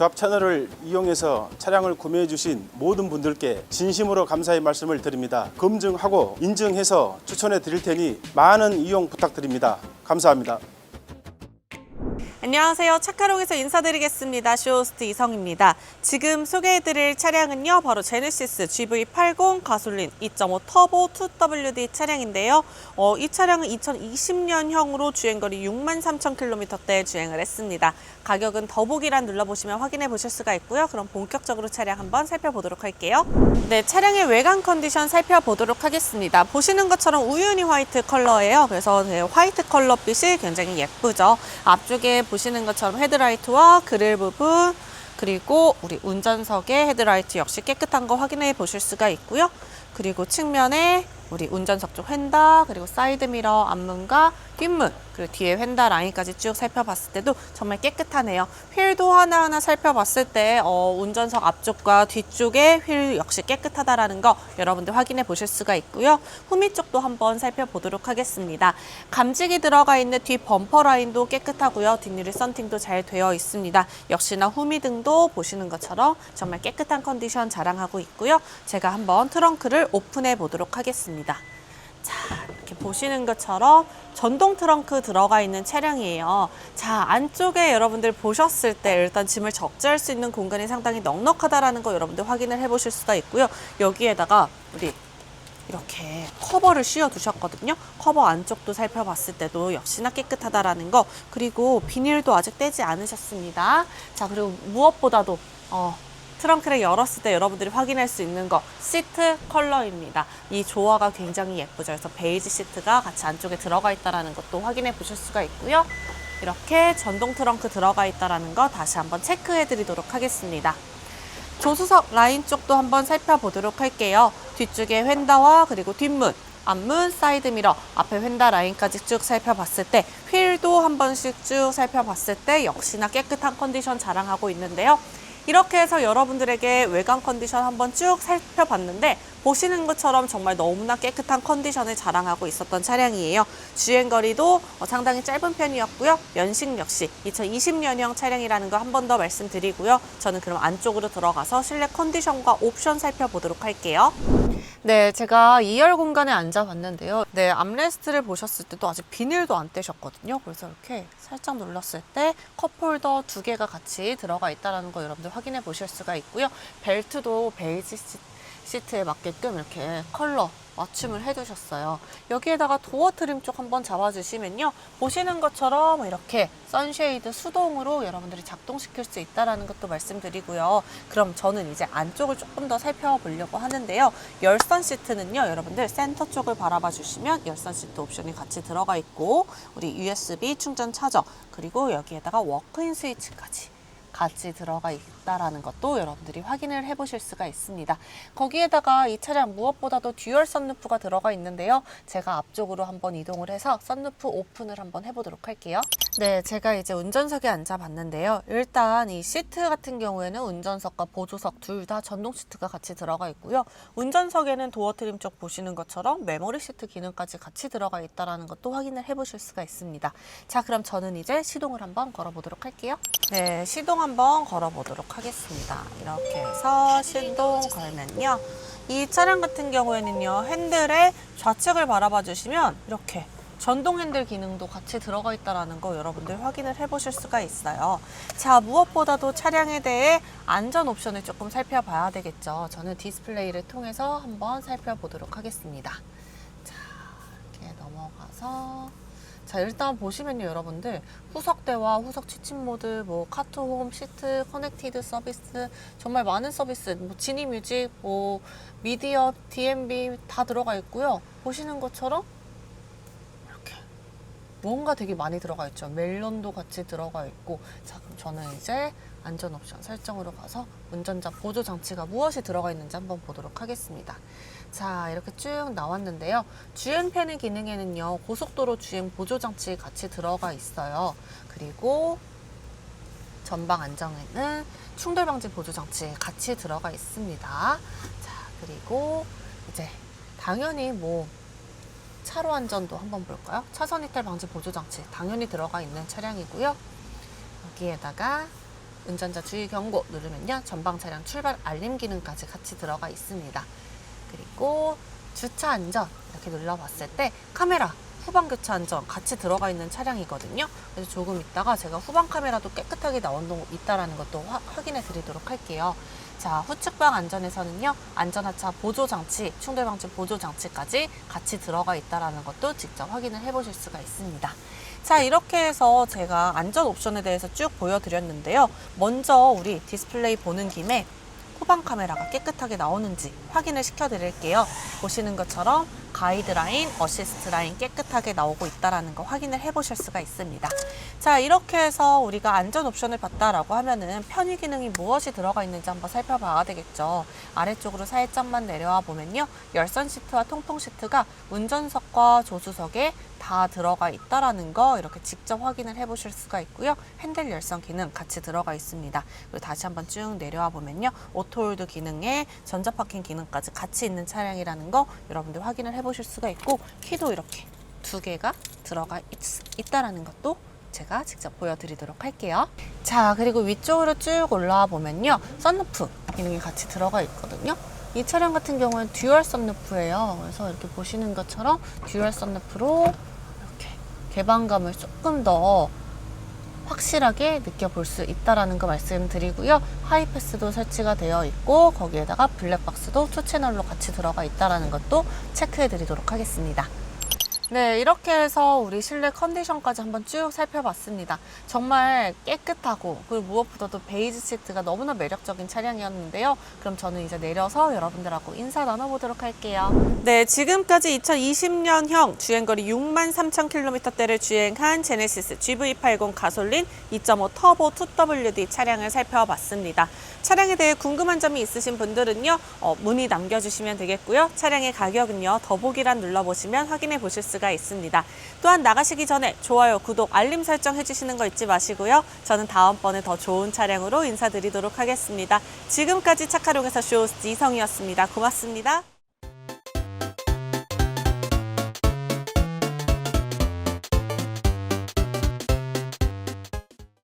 조합 채널을 이용해서 차량을 구매해 주신 모든 분들께 진심으로 감사의 말씀을 드립니다. 검증하고 인증해서 추천해 드릴 테니 많은 이용 부탁드립니다. 감사합니다. 안녕하세요. 차카롱에서 인사드리겠습니다. 쇼호스트 이성입니다. 지금 소개해드릴 차량은요. 바로 제네시스 GV80 가솔린 2.5 터보 2WD 차량인데요. 어, 이 차량은 2020년형으로 주행거리 63,000km대 주행을 했습니다. 가격은 더보기란 눌러보시면 확인해 보실 수가 있고요. 그럼 본격적으로 차량 한번 살펴보도록 할게요. 네, 차량의 외관 컨디션 살펴보도록 하겠습니다. 보시는 것처럼 우유니 화이트 컬러예요. 그래서 네, 화이트 컬러 빛이 굉장히 예쁘죠. 앞쪽에 보시는 것처럼 헤드라이트와 그릴 부분 그리고 우리 운전석의 헤드라이트 역시 깨끗한 거 확인해 보실 수가 있고요. 그리고 측면에 우리 운전석 쪽 휀다 그리고 사이드 미러 앞문과 뒷문 그리고 뒤에 휀다 라인까지 쭉 살펴봤을 때도 정말 깨끗하네요. 휠도 하나하나 살펴봤을 때 어, 운전석 앞쪽과 뒤쪽에 휠 역시 깨끗하다라는 거 여러분들 확인해 보실 수가 있고요. 후미 쪽도 한번 살펴보도록 하겠습니다. 감직이 들어가 있는 뒤 범퍼 라인도 깨끗하고요. 뒷유리 썬팅도 잘 되어 있습니다. 역시나 후미 등도 보시는 것처럼 정말 깨끗한 컨디션 자랑하고 있고요. 제가 한번 트렁크를 오픈해 보도록 하겠습니다. 자, 보시는 것처럼 전동 트렁크 들어가 있는 차량이에요. 자, 안쪽에 여러분들 보셨을 때 일단 짐을 적재할 수 있는 공간이 상당히 넉넉하다라는 거 여러분들 확인을 해 보실 수가 있고요. 여기에다가 우리 이렇게 커버를 씌워 두셨거든요. 커버 안쪽도 살펴봤을 때도 역시나 깨끗하다라는 거. 그리고 비닐도 아직 떼지 않으셨습니다. 자, 그리고 무엇보다도 어, 트렁크를 열었을 때 여러분들이 확인할 수 있는 거 시트 컬러입니다. 이 조화가 굉장히 예쁘죠. 그래서 베이지 시트가 같이 안쪽에 들어가 있다라는 것도 확인해 보실 수가 있고요. 이렇게 전동 트렁크 들어가 있다라는 거 다시 한번 체크해 드리도록 하겠습니다. 조수석 라인 쪽도 한번 살펴보도록 할게요. 뒤쪽에 휀다와 그리고 뒷문, 앞문, 사이드 미러, 앞에 휀다 라인까지 쭉 살펴봤을 때 휠도 한 번씩 쭉 살펴봤을 때 역시나 깨끗한 컨디션 자랑하고 있는데요. 이렇게 해서 여러분들에게 외관 컨디션 한번 쭉 살펴봤는데 보시는 것처럼 정말 너무나 깨끗한 컨디션을 자랑하고 있었던 차량이에요. 주행거리도 어, 상당히 짧은 편이었고요. 연식 역시 2020년형 차량이라는 거 한 번 더 말씀드리고요. 저는 그럼 안쪽으로 들어가서 실내 컨디션과 옵션 살펴보도록 할게요. 네, 제가 2열 공간에 앉아봤는데요. 네, 암레스트를 보셨을 때도 아직 비닐도 안 떼셨거든요. 그래서 이렇게 살짝 눌렀을 때 컵홀더 두 개가 같이 들어가 있다는 거 여러분들 확인해 보실 수가 있고요. 벨트도 베이지 시- 시트에 맞게끔 이렇게 컬러 맞춤을 해두셨어요. 여기에다가 도어 트림 쪽 한번 잡아주시면요. 보시는 것처럼 이렇게 선쉐이드 수동으로 여러분들이 작동시킬 수 있다는 것도 말씀드리고요. 그럼 저는 이제 안쪽을 조금 더 살펴보려고 하는데요. 열선 시트는요. 여러분들 센터 쪽을 바라봐 주시면 열선 시트 옵션이 같이 들어가 있고 우리 USB 충전 차저 그리고 여기에다가 워크인 스위치까지 같이 들어가 있다라는 것도 여러분들이 확인을 해보실 수가 있습니다. 거기에다가 이 차량 무엇보다도 듀얼 썬루프가 들어가 있는데요. 제가 앞쪽으로 한번 이동을 해서 썬루프 오픈을 한번 해보도록 할게요. 네, 제가 이제 운전석에 앉아봤는데요. 일단 이 시트 같은 경우에는 운전석과 보조석 둘 다 전동 시트가 같이 들어가 있고요. 운전석에는 도어 트림 쪽 보시는 것처럼 메모리 시트 기능까지 같이 들어가 있다라는 것도 확인을 해보실 수가 있습니다. 자, 그럼 저는 이제 시동을 한번 걸어보도록 할게요. 네, 시동 한번 걸어보도록 하겠습니다. 이렇게 해서 시동 걸면요. 이 차량 같은 경우에는요, 핸들의 좌측을 바라봐 주시면 이렇게 전동 핸들 기능도 같이 들어가 있다는 거 여러분들 확인을 해보실 수가 있어요. 자, 무엇보다도 차량에 대해 안전 옵션을 조금 살펴봐야 되겠죠. 저는 디스플레이를 통해서 한번 살펴보도록 하겠습니다. 자, 이렇게 넘어가서 자 일단 보시면요 여러분들 후석대와 후석 취침 모드 뭐 카투홈 시트 커넥티드 서비스 정말 많은 서비스 뭐 지니 뮤직 뭐 미디어 DMB 다 들어가 있고요. 보시는 것처럼 뭔가 되게 많이 들어가 있죠 멜론도 같이 들어가 있고 자 그럼 저는 이제 안전 옵션 설정으로 가서 운전자 보조 장치가 무엇이 들어가 있는지 한번 보도록 하겠습니다. 자, 이렇게 쭉 나왔는데요. 주행패는 기능에는요, 고속도로 주행 보조 장치 같이 들어가 있어요. 그리고 전방 안정에는 충돌 방지 보조 장치 같이 들어가 있습니다. 자, 그리고 이제 당연히 뭐 차로 안전도 한번 볼까요? 차선 이탈 방지 보조 장치 당연히 들어가 있는 차량이고요. 여기에다가 운전자 주의 경고 누르면요. 전방 차량 출발 알림 기능까지 같이 들어가 있습니다. 그리고 주차 안전 이렇게 눌러봤을 때 카메라 후방 교차 안전 같이 들어가 있는 차량이거든요. 그래서 조금 있다가 제가 후방 카메라도 깨끗하게 나온 동 있다라는 것도 화- 확인해 드리도록 할게요. 자, 후측방 안전에서는요, 안전하차 보조 장치, 충돌 방지 보조 장치까지 같이 들어가 있다라는 것도 직접 확인을 해 보실 수가 있습니다. 자, 이렇게 해서 제가 안전 옵션에 대해서 쭉 보여드렸는데요. 먼저 우리 디스플레이 보는 김에 후방 카메라가 깨끗하게 나오는지 확인을 시켜드릴게요. 보시는 것처럼 가이드라인, 어시스트 라인 깨끗하게 나오고 있다는 거 확인을 해보실 수가 있습니다. 자, 이렇게 해서 우리가 안전 옵션을 봤다라고 하면은 편의 기능이 무엇이 들어가 있는지 한번 살펴봐야 되겠죠. 아래쪽으로 살짝만 내려와 보면요. 열선 시트와 통풍 시트가 운전석과 조수석에 다 들어가 있다라는 거 이렇게 직접 확인을 해보실 수가 있고요. 핸들 열선 기능 같이 들어가 있습니다. 그리고 다시 한번 쭉 내려와 보면요. 오토홀드 기능에 전자 파킹 기능까지 같이 있는 차량이라는 거 여러분들 확인을 해 보실 수가 있고 키도 이렇게 두 개가 들어가 있, 다라는 것도 제가 직접 보여드리도록 할게요. 자, 그리고 위쪽으로 쭉 올라와 보면요. 썬루프 기능이 같이 들어가 있거든요. 이 차량 같은 경우는 듀얼 썬루프예요. 그래서 이렇게 보시는 것처럼 듀얼 썬루프로 이렇게 개방감을 조금 더 확실하게 느껴볼 수 있다라는 거 말씀드리고요. 하이패스도 설치가 되어 있고 거기에다가 블랙박스도 투 채널로 같이 들어가 있다라는 것도 체크해 드리도록 하겠습니다. 네, 이렇게 해서 우리 실내 컨디션까지 한번 쭉 살펴봤습니다. 정말 깨끗하고 그리고 무엇보다도 베이지 시트가 너무나 매력적인 차량이었는데요. 그럼 저는 이제 내려서 여러분들하고 인사 나눠보도록 할게요. 네, 지금까지 2020년형 주행거리 6만 3천 킬로미터대를 주행한 제네시스 GV80 가솔린 2.5 터보 2WD 차량을 살펴봤습니다. 차량에 대해 궁금한 점이 있으신 분들은요, 어, 문의 남겨주시면 되겠고요. 차량의 가격은요, 더보기란 눌러보시면 확인해 보실 수가 있습니다. 또한 나가시기 전에 좋아요, 구독, 알림 설정 해주시는 거 잊지 마시고요. 저는 다음번에 더 좋은 차량으로 인사드리도록 하겠습니다. 지금까지 착하롱에서 쇼호스트 이성이었습니다. 고맙습니다.